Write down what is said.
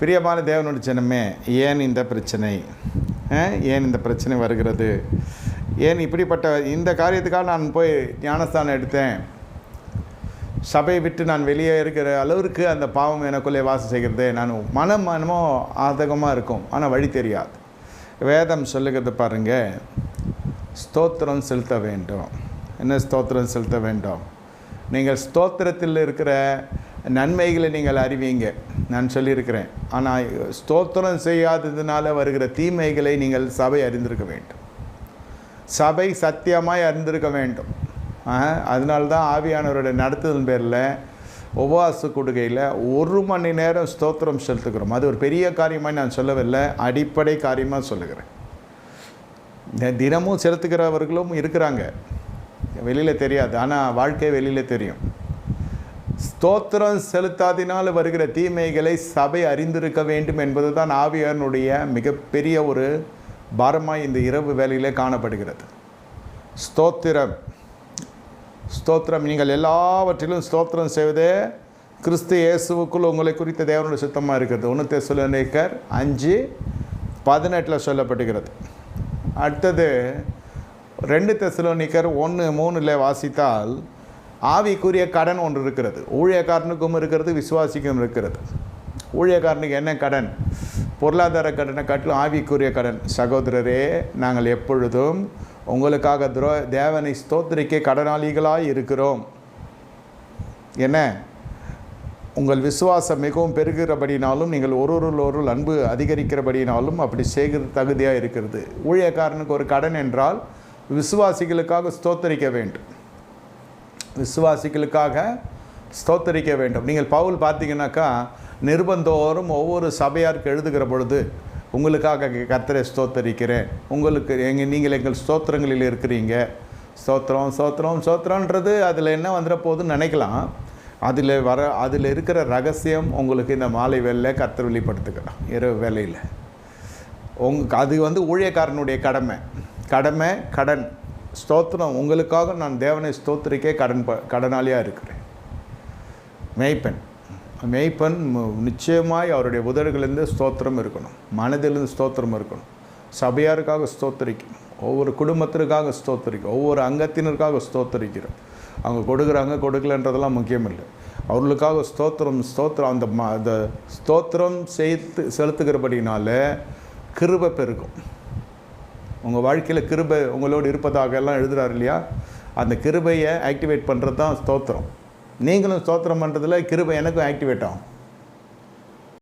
பிரியமான தேவனுடைய ஜனமே ஏன் இந்த பிரச்சனை? ஏன் இந்த பிரச்சனை வருகிறது? ஏன் இப்படிப்பட்ட இந்த காரியத்துக்காக நான் போய் ஞானஸ்தானம் எடுத்தேன்? சபையை விட்டு நான் வெளியே இருக்கிற அளவிற்கு அந்த பாவம் எனக்குள்ளே வாசம் செய்கிறது. நான் மனம் மனமோ ஆதகமாக இருக்கும். ஆனால் வழி தெரியாது. வேதம் சொல்லுகிறது பாருங்கள் ஸ்தோத்திரம் செலுத்த வேண்டும். என்ன ஸ்தோத்திரம் செலுத்த வேண்டும்? நீங்கள் ஸ்தோத்திரத்தில் இருக்கிற நன்மைகளை நீங்கள் அறிவீங்க. நான் சொல்லியிருக்கிறேன். ஆனால் ஸ்தோத்திரம் செய்யாததுனால வருகிற தீமைகளை நீங்கள் சபை அறிந்திருக்க வேண்டும். சபை சத்தியமாய் அறிந்திருக்க வேண்டும். அதனால தான் ஆவியானவருடைய நடத்துதல் பேரில் உபவாச கொடுக்கையில் ஒரு மணி நேரம் ஸ்தோத்திரம் செலுத்துக்கிறோம் அது ஒரு பெரிய காரியமாக நான் சொல்லவில்லை அடிப்படை காரியமாக சொல்லுகிறேன். தினமும் செலுத்துகிறவர்களும் இருக்கிறாங்க. வெளியில் தெரியாது. ஆனால் வாழ்க்கை வெளியில் தெரியும். ஸ்தோத்திரம் செலுத்தாதினால் வருகிற தீமைகளை சபை அறிந்திருக்க வேண்டும் என்பது தான் ஆவியானுடைய மிகப்பெரிய ஒரு பாரமாக இந்த இரவு வேலையிலே காணப்படுகிறது. ஸ்தோத்திரம். ஸ்தோத்திரம். நீங்கள் எல்லாவற்றிலும் ஸ்தோத்திரம் செய்வதே கிறிஸ்து இயேசுவுக்குள் உங்களை குறித்த தேவனுடைய சுத்தமாக இருக்கிறது. ஒன்று தெசுலனேக்கர் அஞ்சு பதினெட்டில் சொல்லப்படுகிறது. அடுத்தது ரெண்டு தெசுலோனிக்கர் ஒன்று மூணில் வாசித்தால் ஆவிக்குரிய கடன் ஒன்று இருக்கிறது. ஊழியக்காரனுக்கும் இருக்கிறது விசுவாசிக்கும் இருக்கிறது. ஊழியக்காரனுக்கு என்ன கடன்? பொருளாதார கடனை காட்டிலும் ஆவிக்குரிய கடன். சகோதரரே நாங்கள் எப்பொழுதும் உங்களுக்காக துரோ தேவனை ஸ்தோத்திரிக்க கடனாளிகளாக இருக்கிறோம். என்ன? உங்கள் விசுவாசம் மிகவும் பெருகிறபடினாலும் நீங்கள் ஒருவரில் ஒரு அன்பு அதிகரிக்கிறபடினாலும் அப்படி செய்கிற தகுதியாக இருக்கிறது. ஊழியக்காரனுக்கு ஒரு கடன் என்றால் விசுவாசிகளுக்காக ஸ்தோத்தரிக்க வேண்டும். விசுவாசிகளுக்காக ஸ்தோத்தரிக்க வேண்டும். நீங்கள் பவுல் பார்த்தீங்கன்னாக்கா நிர்பந்தோறும் ஒவ்வொரு சபையாருக்கு எழுதுகிற பொழுது உங்களுக்காக கர்த்தரை ஸ்தோத்தரிக்கிறேன். உங்களுக்கு எங்கள் நீங்கள் எங்கள் ஸ்தோத்திரங்களில் இருக்கிறீங்க. ஸ்தோத்திரம் ஸ்தோத்திரம் ஸ்தோத்திரன்றது அதில் என்ன வந்துட போகுதுன்னு நினைக்கலாம். அதில் வர அதில் இருக்கிற ரகசியம் உங்களுக்கு இந்த மாலை வேலையில் கர்த்தர் வெளிப்படுத்துக்கிறான் இரவு வேலையில் உங் அது வந்து ஊழியக்காரனுடைய கடமை. கடமை கடன். ஸ்தோத்திரம். உங்களுக்காக நான் தேவனை ஸ்தோத்திரிக்கே கடன் ப கடனாளியாக இருக்கிறேன். மேய்ப்பன். மெய்ப்பெண் நிச்சயமாய் அவருடைய உதடுகளிலிருந்து ஸ்தோத்திரம் இருக்கணும். மனதிலிருந்து ஸ்தோத்திரம் இருக்கணும். சபையாருக்காக ஸ்தோத்திரிக்கணும். ஒவ்வொரு குடும்பத்திற்காக ஸ்தோத்திரிக்கும் ஒவ்வொரு அங்கத்தினருக்காக ஸ்தோத்திரிக்கிறோம். அவங்க கொடுக்குறாங்க கொடுக்கலன்றதெல்லாம் முக்கியம் இல்லை அவர்களுக்காக ஸ்தோத்திரம் ஸ்தோத்திரம் அந்த ம அந்த ஸ்தோத்திரம் செய்து செலுத்துகிறபடினால கிருபை பெருக்கும் உங்கள் வாழ்க்கையில் கிருபை உங்களோடு இருப்பதாக எல்லாம் எழுதுறாரு இல்லையா? அந்த கிருபையை ஆக்டிவேட் பண்ணுறது தான் ஸ்தோத்திரம். நீங்களும் ஸ்தோத்திரம் பண்ணுறதுல கிருபை எனக்கும் ஆக்டிவேட் ஆகும்.